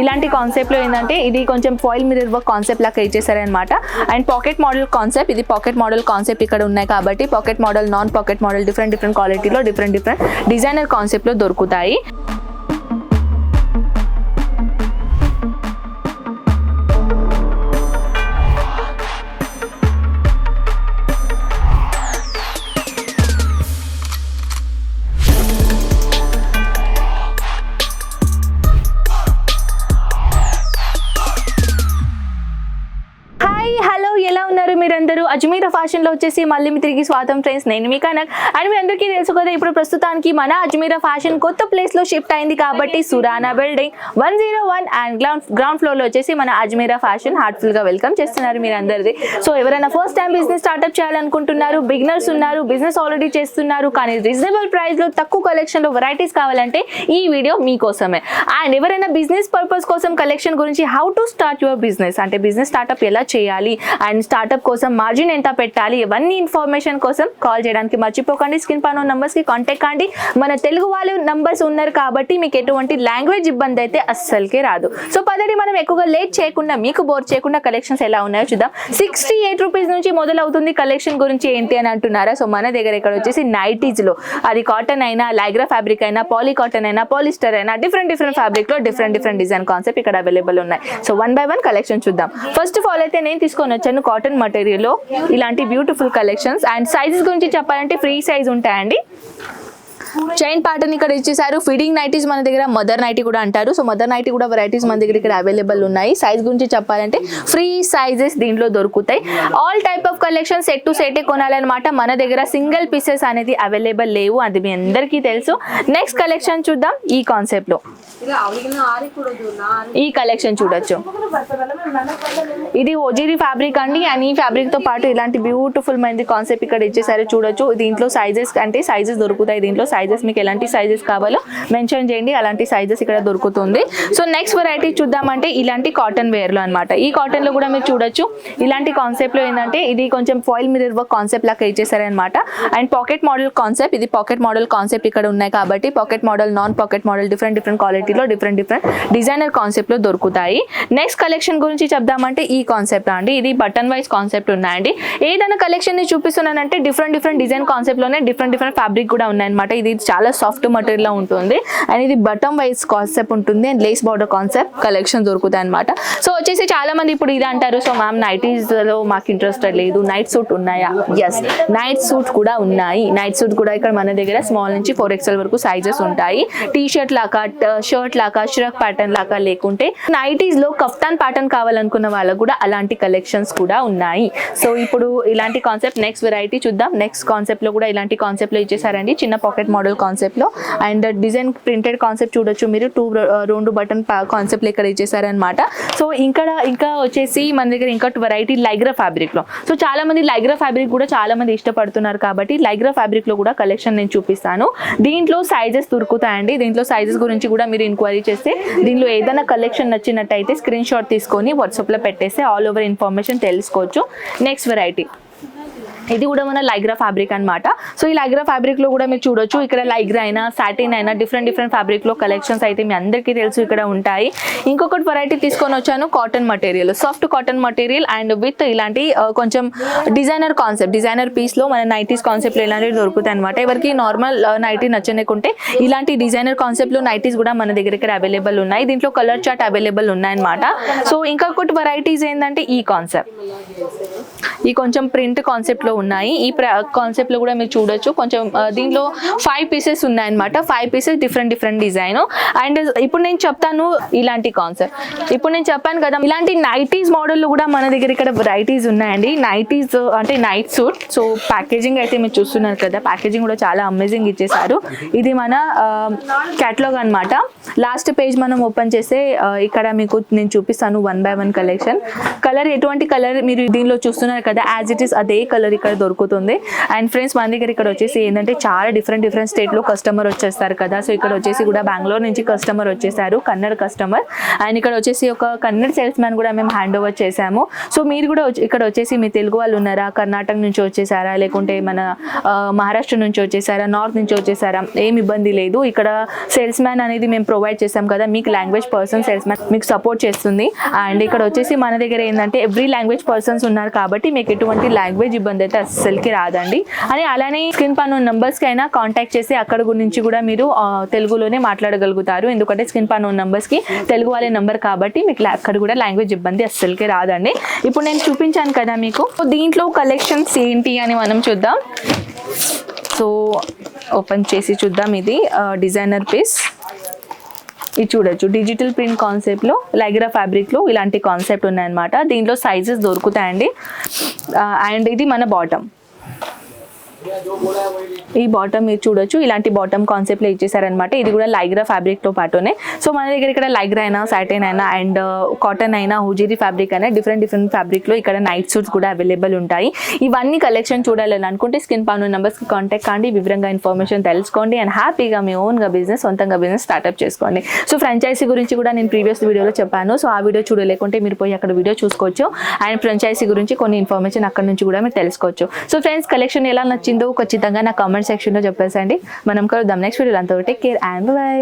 ఇలాంటి కాన్సెప్ట్లో ఏంటంటే ఇది కొంచెం ఫాయిల్ మిర్రర్ వర్క్ కాన్సెప్ట్ లాగా ఇచ్చేసారనమాట అండ్ పాకెట్ మోడల్ కాన్సెప్ట్ ఇది పాకెట్ మోడల్ కాన్సెప్ట్ ఇక్కడ ఉన్నాయి కాబట్టి pocket model non pocket model different different క్వాలిటీలో డిఫరెంట్ డిఫరెంట్ డిజైనర్ కాన్సెప్ట్లో దొరుకుతాయి. అజ్మీరా ఫ్యాషన్లో వచ్చేసి మళ్ళీ మీ తిరిగి స్వాతం ఫ్రెండ్స్. నేను మీ కనక్. అండ్ మీ అందరికీ తెలుసు కదా ఇప్పుడు ప్రస్తుతానికి మన అజ్మీరా ఫ్యాషన్ కొత్త ప్లేస్లో షిఫ్ట్ అయింది కాబట్టి Surana building one zero one and ground ground ఫ్లోర్లో వచ్చేసి మన అజ్మీరా ఫ్యాషన్ హార్ట్ఫుల్గా వెల్కమ్ చేస్తున్నారు మీరు అందరిది సో ఎవరైనా ఫస్ట్ టైం బిజినెస్ స్టార్ట్అప్ చేయాలనుకుంటున్నారు బిగినర్స్ ఉన్నారు బిజినెస్ ఆల్రెడీ చేస్తున్నారు కానీ రీజనబుల్ ప్రైస్లో తక్కువ కలెక్షన్లో వెరైటీస్ కావాలంటే ఈ వీడియో మీకోసమే. అండ్ ఎవరైనా బిజినెస్ పర్పస్ కోసం కలెక్షన్ గురించి how to start your business అంటే బిజినెస్ స్టార్ట్అప్ ఎలా చేయాలి? అండ్ స్టార్ట్అప్ కోసం మార్జిన్ ఎంత పెట్టాలి? ఇవన్నీ ఇన్ఫర్మేషన్ కోసం కాల్ చేయడానికి మర్చిపోకండి. స్క్రీన్ పైన నంబర్స్కి కాంటాక్ట్ కండి. మన తెలుగు వాళ్ళు నంబర్స్ ఉన్నారు కాబట్టి మీకు ఎటువంటి లాంగ్వేజ్ ఇబ్బంది అయితే అస్సలకే రాదు. సో పదడి మనం ఎక్కువగా లేట్ చేయకుండా మీకు బోర్ చేయకుండా కలెక్షన్స్ ఎలా ఉన్నాయో చూద్దాం. సిక్స్టీ ఎయిట్ రూపీస్ నుంచి మొదలవుతుంది కలెక్షన్ గురించి ఏంటి అని అంటున్నారా? సో మన దగ్గర ఇక్కడ వచ్చేసి నైటీస్లో అది కాటన్ అయినా లైగ్రా ఫ్యాబ్రిక్ అయినా పాలీ కాటన్ అయినా పాలిస్టర్ అయినా డిఫరెంట్ డిఫరెంట్ ఫ్యాబ్రిక్లో డిఫరెంట్ డిఫరెంట్ డిజైన్ కాన్సెప్ట్ ఇక్కడ అవైలబుల్ ఉన్నాయి. So one by one collection చూద్దాం. ఫస్ట్ ఆఫ్ ఆల్ అయితే నేను తీసుకొని వచ్చాను కాటన్ మటీరియల్లో ఇలాంటి బ్యూటిఫుల్ కలెక్షన్స్ అండ్ సైజెస్ గురించి చెప్పాలంటే ఫ్రీ సైజ్ ఉంటాయండి. చైన్ ప్యాటర్న్ ఇక్కడ ఇచ్చేసారు ఫీడింగ్ నైటీస్ మన దగ్గర మదర్ నైటీ కూడా అంటారు. సో మదర్ నైటీ కూడా వెరైటీస్ మన దగ్గర ఇక్కడ అవైలబుల్ ఉన్నాయి. సైజ్ గురించి చెప్పాలంటే ఫ్రీ సైజెస్ దీంట్లో దొరుకుతాయి. All type of collection set to set కొనాలన్నమాట. మన దగ్గర సింగిల్ పీసెస్ అనేది అవైలబుల్ లేవు. అది మీ అందరికీ తెలుసు. నెక్స్ట్ కలెక్షన్ చూద్దాం. ఈ కాన్సెప్ట్లో. ఈ కలెక్షన్ చూడొచ్చు. ఇది ఓజీరి ఫ్యాబ్రిక్ అండి. అండ్ ఈ ఫ్యాబ్రిక్తో పాటు ఇలాంటి బ్యూటిఫుల్ మైంది కాన్సెప్ట్ ఇక్కడ ఇచ్చేసారు చూడొచ్చు. దీంట్లో సైజెస్ అంటే సైజెస్ దొరుకుతాయి. దీంట్లో సైజెస్ మీకు ఎలాంటి సైజెస్ కావాలో మెన్షన్ చేయండి. అలాంటి సైజెస్ ఇక్కడ దొరుకుతుంది. సో నెక్స్ట్ వెరైటీ చూద్దామంటే ఇలాంటి కాటన్ వేర్లో అనమాట ఈ కాటన్లో కూడా మీరు చూడొచ్చు. ఇలాంటి కాన్సెప్ట్లో ఏంటంటే ఇది కొంచెం ఫాయిల్ మిరర్ వర్క్ కాన్సెప్ట్ లాగా ఇచ్చేసారనమాట అండ్ పాకెట్ మోడల్ కాన్సెప్ట్ ఇది పాకెట్ మోడల్ కాన్సెప్ట్ ఇక్కడ ఉన్నాయి కాబట్టి pocket model non pocket model different different క్వాలిటీలో డిఫరెంట్ డిఫరెంట్ డిజైనర్ కాన్సెప్ట్లో దొరుకుతాయి. నెక్స్ట్ కలెక్షన్ గురించి చెప్దామంటే ఈ కాన్సెప్ట్ అండి. ఇది బటన్ వైజ్ కాన్సెప్ట్ ఉన్నాయండి. ఏదైనా కలెక్షన్ని చూపిస్తున్నానంటే డిఫరెంట్ డిఫరెంట్ డిజైన్ కాన్సెప్ట్లోనే డిఫరెంట్ డిఫరెంట్ ఫ్యాబ్రిక్ కూడా ఉన్నాయన్నమాట. ఇది ఇది చాలా సాఫ్ట్ మెటీరియల్లో ఉంటుంది. అండ్ ఇది బటమ్ వైజ్ కాన్సెప్ట్ ఉంటుంది. And lace border concept collection దొరుకుతాయి అనమాట సో వచ్చేసి చాలా మంది ఇప్పుడు ఇది అంటారు. సో మ్యామ్ నైటీస్లో మాకు ఇంట్రెస్ట్ లేదు. నైట్ సూట్ ఉన్నాయా? ఎస్ నైట్ సూట్ కూడా ఉన్నాయి. నైట్ సూట్ కూడా ఇక్కడ మన దగ్గర స్మాల్ నుంచి ఫోర్ ఎక్స్ఎల్ వరకు సైజెస్ ఉంటాయి. టీ షర్ట్ లాగా షర్ట్ లాగా షిరక్ ప్యాటర్న్ లాగా లేకుంటే నైటీస్లో కఫ్తాన్ ప్యాటర్న్ కావాలనుకున్న వాళ్ళకు కూడా అలాంటి కలెక్షన్స్ కూడా ఉన్నాయి. సో ఇప్పుడు ఇలాంటి కాన్సెప్ట్ నెక్స్ట్ వెరైటీ చూద్దాం. నెక్స్ట్ కాన్సెప్ట్లో కూడా ఇలాంటి కాన్సెప్ట్లో ఇచ్చేసారండి. చిన్న పాకెట్ మోడల్ కాన్సెప్ట్లో. అండ్ డిజైన్ ప్రింటెడ్ కాన్సెప్ట్ చూడొచ్చు మీరు. టూ uh, రెండు బటన్ కాన్సెప్ట్ ఇక్కడ ఇచ్చేసారనమాట సో ఇంకా ఇంకా వచ్చేసి మన దగ్గర ఇంకా వెరైటీ లైగ్రా ఫ్యాబ్రిక్లో. సో చాలా మంది లైగ్రా ఫ్యాబ్రిక్ కూడా చాలా మంది ఇష్టపడుతున్నారు కాబట్టి లైగ్రా ఫ్యాబ్రిక్లో కూడా కలెక్షన్ నేను చూపిస్తాను. దీంట్లో సైజెస్ దొరుకుతాయండి. దీంట్లో సైజెస్ గురించి కూడా మీరు ఇంక్వైరీ చేస్తే దీనిలో ఏదైనా కలెక్షన్ నచ్చినట్టయితే స్క్రీన్ షాట్ తీసుకొని వాట్సాప్లో పెట్టేస్తే ఆల్ ఓవర్ ఇన్ఫర్మేషన్ తెలుసుకోవచ్చు. నెక్స్ట్ వెరైటీ ఇది కూడా మన లైగ్రా ఫ్యాబ్రిక్ అన్నమాట. సో ఈ లైగ్రా ఫ్యాబ్రిక్లో కూడా మీరు చూడొచ్చు. ఇక్కడ లైగ్రా అయినా సాటిన్ అయినా డిఫరెంట్ డిఫరెంట్ ఫ్యాబ్రిక్లో కలెక్షన్స్ అయితే మీ అందరికీ తెలుసు ఇక్కడ ఉంటాయి. ఇంకొకటి వెరైటీ తీసుకొని వచ్చాను cotton material soft cotton material and with ఇలాంటి కొంచెం డిజైనర్ కాన్సెప్ట్ డిజైనర్ పీస్లో మన నైటీస్ కాన్సెప్ట్ ఇలాంటివి దొరుకుతాయి అనమాట ఎవరికి నార్మల్ నైటీ నచ్చనికుంటే ఇలాంటి డిజైనర్ కాన్సెప్ట్లో నైటీస్ కూడా మన దగ్గర ఇక్కడ అవైలబుల్ ఉన్నాయి. దీంట్లో కలర్ చార్ట్ అవైలబుల్ ఉన్నాయన్నమాట. సో ఇంకొకటి వెరైటీస్ ఏంటంటే ఈ కాన్సెప్ట్ ఈ కొంచెం ప్రింట్ కాన్సెప్ట్లో ఉన్నాయి. ఈ కాన్సెప్ట్లో కూడా మీరు చూడొచ్చు. కొంచెం దీంట్లో ఫైవ్ పీసెస్ ఉన్నాయన్నమాట. Five pieces different different design and ఇప్పుడు నేను చెప్తాను ఇలాంటి కాన్సెప్ట్ ఇప్పుడు నేను చెప్పాను కదా ఇలాంటి నైటీస్ మోడల్ కూడా మన దగ్గర ఇక్కడ వెరైటీస్ ఉన్నాయండి. నైటీస్ అంటే నైట్ సూట్ సో ప్యాకేజింగ్ అయితే మీరు చూస్తున్నారు కదా ప్యాకేజింగ్ కూడా చాలా అమేజింగ్ ఇచ్చేసారు ఇది మన క్యాటలాగ్ అనమాట లాస్ట్ పేజ్ మనం ఓపెన్ చేస్తే ఇక్కడ మీకు నేను చూపిస్తాను one by one collection colour ఎటువంటి కలర్ మీరు దీనిలో చూస్తున్నారు కదా కదా యాజ్ ఇట్ ఈస్ అదే కలర్ ఇక్కడ దొరుకుతుంది. అండ్ ఫ్రెండ్స్ మన దగ్గర ఇక్కడ వచ్చేసి ఏంటంటే చాలా డిఫరెంట్ డిఫరెంట్ స్టేట్లో కస్టమర్ వచ్చేస్తారు కదా. సో ఇక్కడ వచ్చేసి కూడా బెంగళూరు నుంచి కస్టమర్ వచ్చేసారు కన్నడ కస్టమర్ అండ్ ఇక్కడ వచ్చేసి ఒక కన్నడ సేల్స్ మ్యాన్ కూడా మేము హ్యాండ్ ఓవర్ చేసాము సో మీరు కూడా వచ్చి- ఇక్కడ వచ్చేసి మీ తెలుగు వాళ్ళు ఉన్నారా? కర్ణాటక నుంచి వచ్చేసారా? లేకుంటే మన మహారాష్ట్ర నుంచి వచ్చేసారా? నార్త్ నుంచి వచ్చేసారా? ఏం ఇబ్బంది లేదు. ఇక్కడ సేల్స్ మ్యాన్ అనేది మేము ప్రొవైడ్ చేసాం కదా. మీకు లాంగ్వేజ్ పర్సన్ సేల్స్ మ్యాన్ మీకు సపోర్ట్ చేస్తుంది. అండ్ ఇక్కడ వచ్చేసి మన దగ్గర ఏంటంటే ఎవ్రీ లాంగ్వేజ్ పర్సన్స్ ఉన్నారు కాబట్టి మీకు ఎటువంటి లాంగ్వేజ్ ఇబ్బంది అయితే అస్సలకి రాదండి. అని అలానే స్క్రీన్ పైన ఉన్న numbers-కి అయినా కాంటాక్ట్ చేసి అక్కడ గురించి కూడా మీరు తెలుగులోనే మాట్లాడగలుగుతారు. ఎందుకంటే స్క్రీన్ పైన ఉన్న numbers-కి తెలుగు వాళ్ళే నంబర్ కాబట్టి మీకు లా- అక్కడ కూడా లాంగ్వేజ్ ఇబ్బంది అస్సలకి రాదండి. ఇప్పుడు నేను చూపించాను కదా మీకు. దీంట్లో కలెక్షన్స్ ఏంటి అని మనం చూద్దాం. సో ఓపెన్ చేసి చూద్దాం ఇది డిజైనర్ పీస్ ఇది చూడొచ్చు. డిజిటల్ ప్రింట్ కాన్సెప్ట్లో లైగ్రా ఫ్యాబ్రిక్లో ఇలాంటి కాన్సెప్ట్ ఉన్నాయన్నమాట. దీంట్లో సైజెస్ దొరుకుతాయండి. Uh, అండ్ ఇది మన బాటమ్ ఈ బాటమ్ మీరు చూడొచ్చు. ఇలాంటి బాటమ్ కాన్సెప్ట్లో ఇచ్చేసారనమాట ఇది కూడా లైగ్రా ఫ్యాబ్రిక్తో పాటునే. సో మన దగ్గర ఇక్కడ లైగ్రా అయినా సాటిన్ అయినా అండ్ కాటన్ uh, అయినా హుజీరీ ఫ్యాబ్రిక్ అయినా డిఫరెంట్ డిఫరెంట్ ఫ్యాబ్రిక్లో ఇక్కడ నైట్ సూట్స్ కూడా అవైలబుల్ ఉంటాయి. ఇవన్నీ కలెక్షన్ చూడాలని అనుకుంటే స్కిన్ పాను నెంబర్స్కి కాంటాక్ట్ కాండి. వివరంగా ఇన్ఫర్మేషన్ తెలుసుకోండి. అండ్ హ్యాపీగా మీ ఓన్గా బిజినెస్ సొంతంగా బిజినెస్ స్టార్ట్అప్ చేసుకోండి. సో ఫ్రాంచైజీ గురించి కూడా నేను ప్రీవియస్ వీడియోలో చెప్పాను. సో ఆ వీడియో చూడలేకుంటే మీరు పోయి అక్కడ వీడియో చూసుకోవచ్చు. అండ్ ఫ్రాంచైజీ గురించి కొన్ని ఇన్ఫర్మేషన్ అక్కడ నుంచి కూడా మీరు తెలుసుకోవచ్చు. సో ఫ్రెండ్స్ కలెక్షన్ ఎలా ఖచ్చితంగా నా కామెంట్ సెక్షన్లో చెప్పేసండి. మనం కలుద్దాం నెక్స్ట్ వీడియోలో అంతా టేక్ కేర్ అండ్ బై